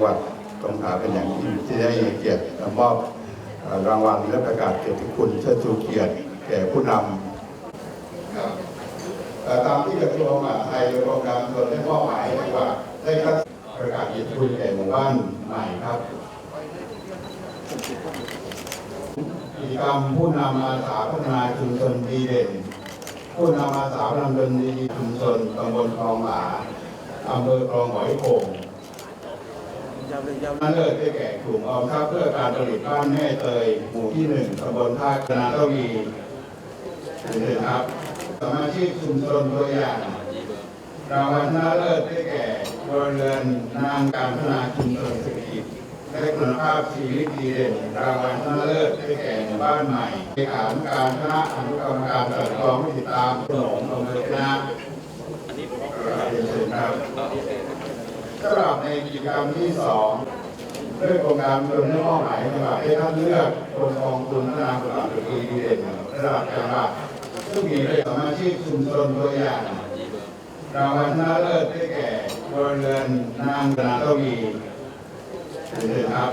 งหวัดสงขลาเป็นอย่างยิ่งที่ได้เกียรติมอบเอ่อรางวัลและประกาศเกียรติคุณเชิดชูเกียรติแก่ผู้นำครับตามที่กระทรวงมหาดไทยโดยกรมการส่วนได้มอบหมายให้ว่าได้คัดประกาศเกียรติคุณแก่หมู่บ้านใหม่ครับกิจกรรมผู้นำอาสาพัฒนาชุมชนดีเด่น ผู้นำอาสาพัฒนาดีชุมชนตำบลคลองหมาอำเภอคลองหอยโข่ง นั่นเลิศได้แก่กลุ่มออมทรัพย์เพื่อการผลิตบ้านแม่เตยหมู่ที่หนึ่งตำบลท่าคณะทวีหนึ่งครับสมาชิกชุมชนตัวอย่างรางวัลชนะเลิศได้แก่ครัวเรือนนางการพัฒนาชุมชนเศรษฐกิจและคุณภาพชีวิตดีเด่นรางวัลชนะเลิศได้แก่หมู่บ้านใหม่เลขานุการคณะอนุกรรมการกลั่นกองไม่ติดตามขนมอำเภอคณะเรียนเชิญครับ สำหรับในกิจกรรมที่สองเรื่องโครงการเรื่องมอบหมายจังหวับให้ท่านเลือกโครงกองทุนพัฒนาคุณภาพชีวิตดีเด่นระดับจังหวัดซึ่งมีสมาชิกชุมชนตัวอย่างรางวัลชนะเลิศได้แก่บริเวณนางกนาทวีเชิญครับ